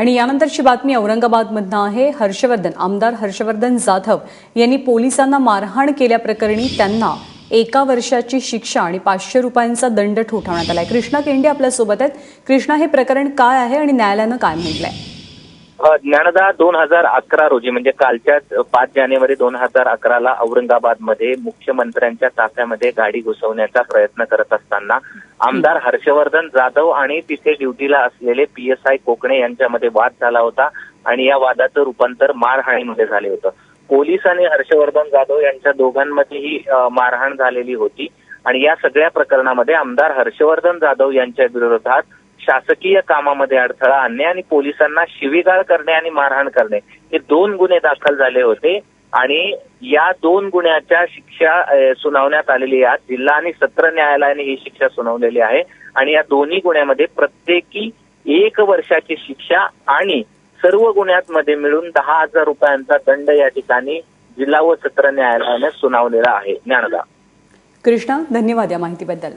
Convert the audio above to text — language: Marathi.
आणि यानंतरची बातमी औरंगाबादमधनं आहे. हर्षवर्धन आमदार हर्षवर्धन जाधव यांनी पोलिसांना मारहाण केल्याप्रकरणी त्यांना एका वर्षाची शिक्षा आणि पाचशे रुपयांचा दंड ठोठावण्यात आलाय. कृष्णा केंडे आपल्यासोबत आहेत. कृष्णा हे प्रकरण काय आहे आणि न्यायालयानं काय म्हटलंय? ज्ञानदा दोन हजार अकरा रोजी म्हणजे कालच्याच पाच जानेवारी दोन हजार अकराला औरंगाबादमध्ये मुख्यमंत्र्यांच्या ताफ्यामध्ये गाडी घुसवण्याचा प्रयत्न करत असताना आमदार हर्षवर्धन जाधव आणि तिथे ड्युटीला असलेले पी एस आय कोकणे यांच्यामध्ये वाद झाला होता आणि या वादाचं रूपांतर मारहाणीमध्ये झाले होतं. पोलीस आणि हर्षवर्धन जाधव यांच्या दोघांमध्येही मारहाण झालेली होती. आणि या सगळ्या प्रकरणामध्ये आमदार हर्षवर्धन जाधव यांच्या विरोधात शासकीय कामामध्ये अडथळा आणणे आणि पोलिसांना शिवीगाळ करणे आणि मारहाण करणे हे दोन गुन्हे दाखल झाले होते. आणि या दोन गुन्ह्याच्या शिक्षा सुनावण्यात आलेली आहे. जिल्हा आणि सत्र न्यायालयाने ही शिक्षा सुनावलेली आहे. आणि या दोन्ही गुन्ह्यामध्ये प्रत्येकी एक वर्षाची शिक्षा आणि सर्व गुन्ह्यांमध्ये मिळून दहा हजार रुपयांचा दंड या ठिकाणी जिल्हा व सत्र न्यायालयाने सुनावलेला आहे. ज्ञानदा. कृष्णा धन्यवाद या माहितीबद्दल.